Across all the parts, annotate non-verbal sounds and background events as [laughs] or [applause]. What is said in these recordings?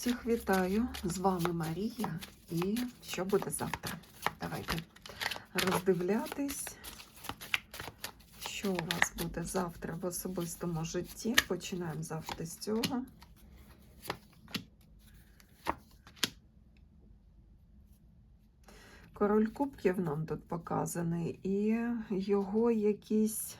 Всіх вітаю! З вами Марія. І що буде завтра? Давайте роздивлятись, що у вас буде завтра в особистому житті. Починаємо завжди з цього. Король кубків нам тут показаний, і його якісь.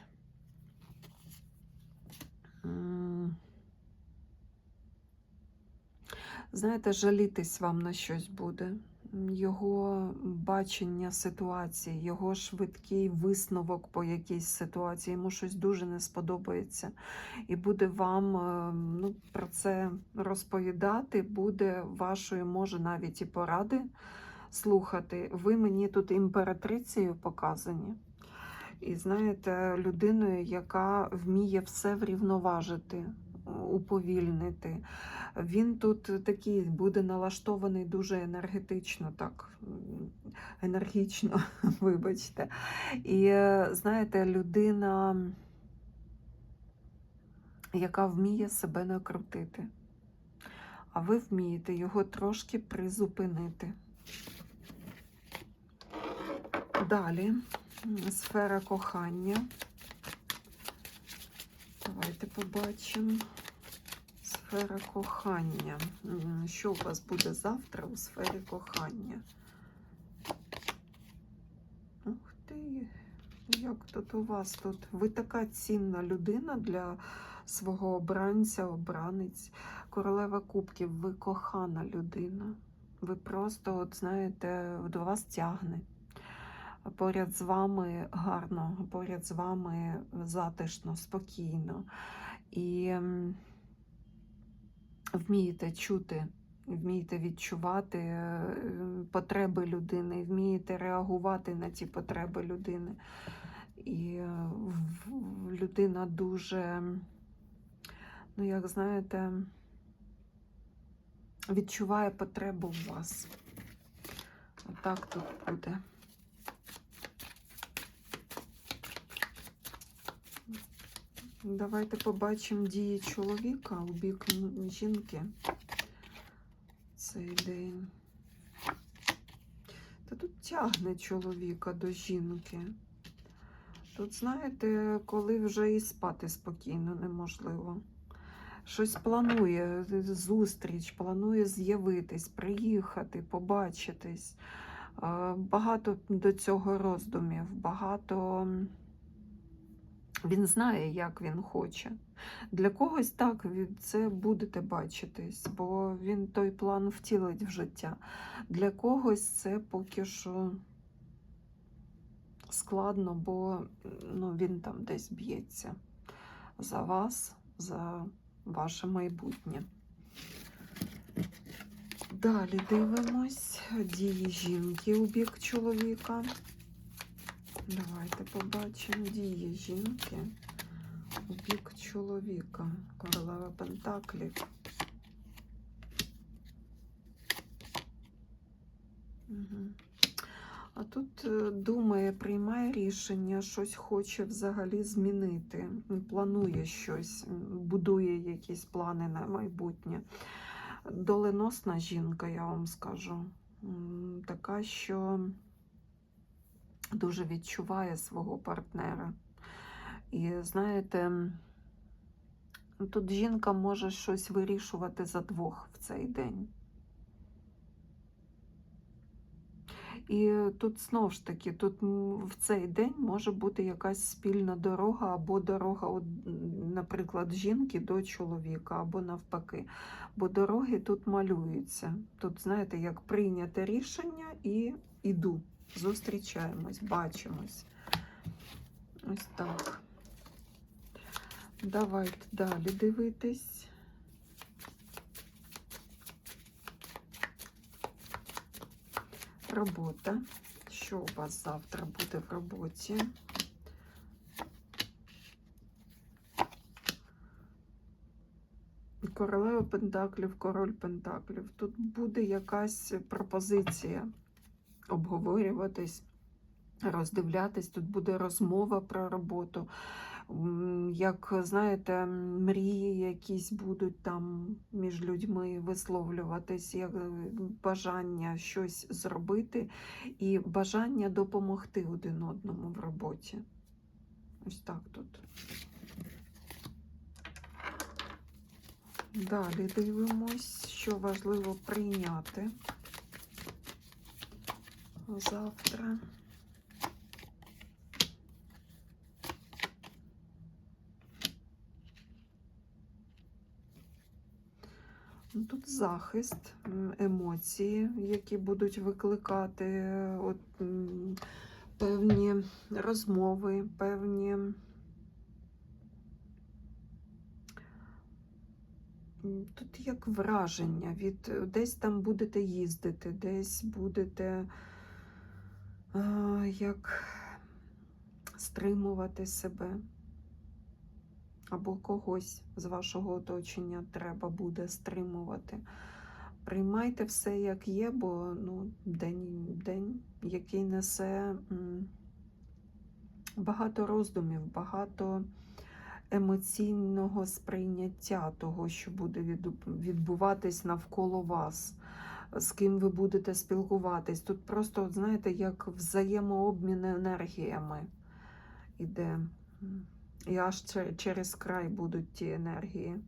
Знаєте, жалітись вам на щось буде. Його бачення ситуації, його швидкий висновок по якійсь ситуації, йому щось дуже не сподобається. І буде вам е, ну, про це розповідати, буде вашої, може, навіть і поради слухати. Ви мені тут імператрицею показані. І знаєте, людиною, яка вміє все врівноважити, уповільнити. Він тут такий буде налаштований дуже енергетично, так, енергічно, [laughs] вибачте. І знаєте, людина, яка вміє себе накрутити. А ви вмієте його трошки призупинити. Далі сфера кохання. Давайте побачимо. Сфера кохання. Що у вас буде завтра у сфері кохання? Ух ти, як тут у вас тут? Ви така цінна людина для свого обранця, обранець. Королева кубків, ви кохана людина. Ви просто, от знаєте, до вас тягне. Поряд з вами гарно, поряд з вами затишно, спокійно. І вмієте чути, вмієте відчувати е, потреби людини, вмієте реагувати на ті потреби людини. І е, людина дуже, ну як знаєте, відчуває потребу в вас. Отак тут буде. Давайте побачимо дії чоловіка у бік жінки цей день. Та тут тягне чоловіка до жінки. Тут, знаєте, коли вже і спати спокійно неможливо. Щось планує, зустріч, планує з'явитись, приїхати, побачитись. Багато до цього роздумів, багато. Він знає, як він хоче. Для когось так це будете бачитись, бо він той план втілить в життя. Для когось це поки що складно, бо ну, він там десь б'ється за вас, за ваше майбутнє. Далі дивимось дії жінки у бік чоловіка. Давайте побачимо дії жінки у бік чоловіка. Королева Пентаклів. Угу. А тут е, думає, приймає рішення, щось хоче взагалі змінити, планує щось, будує якісь плани на майбутнє. Доленосна жінка, я вам скажу. Така, що дуже відчуває свого партнера. І знаєте, тут жінка може щось вирішувати за двох в цей день. І тут знову ж таки, тут в цей день може бути якась спільна дорога, або дорога, наприклад, жінки до чоловіка, або навпаки. Бо дороги тут малюються. Тут, знаєте, як прийняте рішення і іду. Зустрічаємось, бачимось. Ось так. Давайте далі дивитись. Робота. Що у вас завтра буде в роботі? Королева Пентаклів, король Пентаклів. Тут буде якась пропозиція обговорюватись, роздивлятись. Тут буде розмова про роботу. Як знаєте, мрії якісь будуть там між людьми висловлюватись, як е, бажання щось зробити і бажання допомогти один одному в роботі. Ось так тут. Далі дивимось, що важливо прийняти завтра. Тут захист, емоції, які будуть викликати от, певні розмови, певні Тут як враження від десь там будете їздити, десь будете а, як стримувати себе. Або когось з вашого оточення треба буде стримувати. Приймайте все, як є, бо ну, день, день, який несе багато роздумів, багато емоційного сприйняття того, що буде відбуватись навколо вас, з ким ви будете спілкуватись. Тут просто, знаєте, як взаємообмін енергіями іде. І аж через край будуть ті енергії.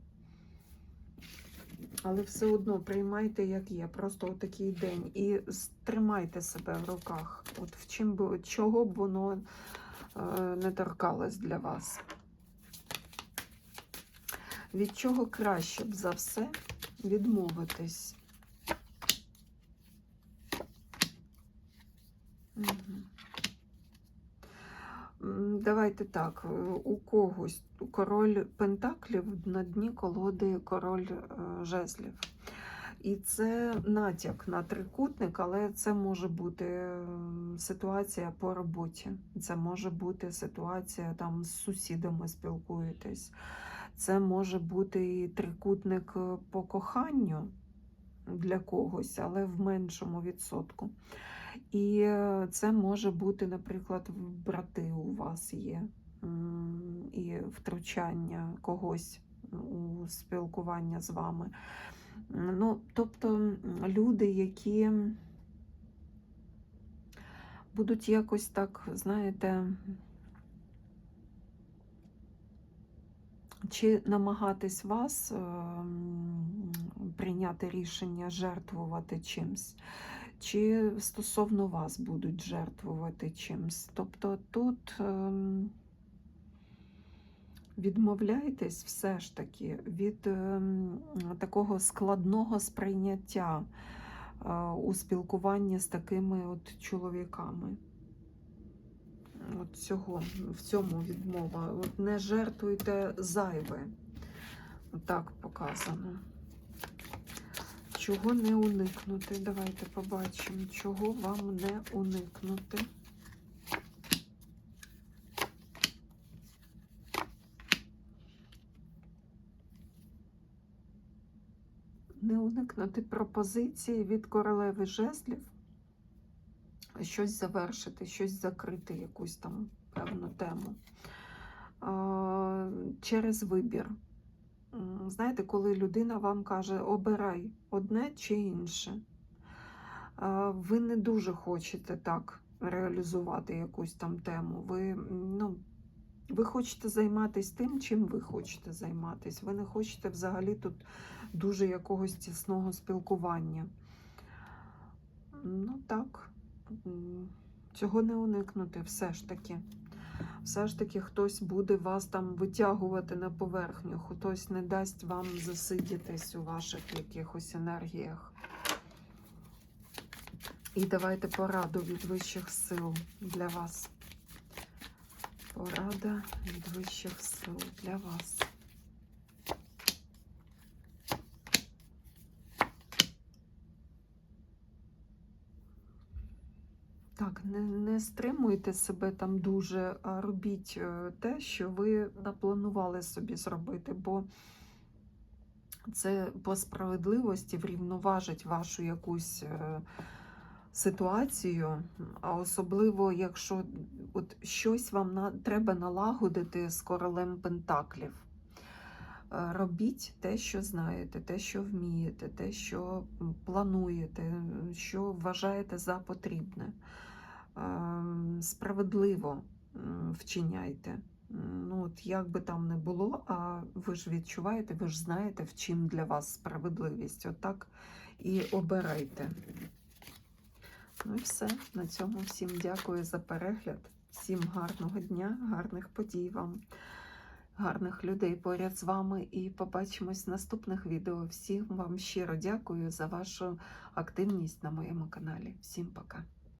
Але все одно приймайте, як є. Просто отакий день. І тримайте себе в руках. От в чим би, чого б воно е, не торкалось для вас. Від чого краще б за все відмовитись? Давайте так, е, у когось король Пентаклів на дні колоди король е, жезлів. І це натяк на трикутник, але це може бути ситуація по роботі. Це може бути ситуація там з сусідами спілкуєтесь. Це може бути і трикутник е, по коханню для когось, але в меншому відсотку. І е, це може бути, наприклад, брати у вас є і втручання когось у спілкування з вами. Ну, тобто люди, які будуть якось так, знаєте, чи намагатись вас ем, прийняти рішення жертвувати чимсь, чи стосовно вас будуть жертвувати чимсь. Тобто тут ем, відмовляйтесь все ж таки від ем, такого складного сприйняття е, у спілкуванні з такими от чоловіками. От цього, в цьому відмова. От не жертвуйте зайве. Так показано. Чого не уникнути? Давайте побачимо, чого вам не уникнути. Не уникнути пропозиції від королеви жезлів, щось завершити, щось закрити, якусь там певну тему. Через вибір. Знаєте, коли людина вам каже, обирай одне чи інше, ви не дуже хочете так реалізувати якусь там тему. Ви, ну, ви хочете займатися тим, чим ви хочете займатися. Ви не хочете взагалі тут дуже якогось тісного спілкування. Ну так, цього не уникнути все ж таки. Все ж таки хтось буде вас там витягувати на поверхню, хтось не дасть вам засидітись у ваших якихось енергіях. І давайте пораду від вищих сил для вас. Порада від вищих сил для вас. Так, не, не стримуйте себе там дуже, а робіть е, те, що ви напланували собі зробити, бо це по справедливості врівноважить вашу якусь е, ситуацію, а особливо, якщо от щось вам на, треба налагодити з королем Пентаклів. Е, Робіть те, що знаєте, те, що вмієте, те, що плануєте, що вважаєте за потрібне. Ем, Справедливо вчиняйте. Ну, от як би там не було, а ви ж відчуваєте, ви ж знаєте, в чим для вас справедливість. Отак і обирайте. Ну і все. На цьому всім дякую за перегляд. Всім гарного дня, гарних подій вам, гарних людей поряд з вами. І побачимось в наступних відео. Всім вам щиро дякую за вашу активність на моєму каналі. Всім пока.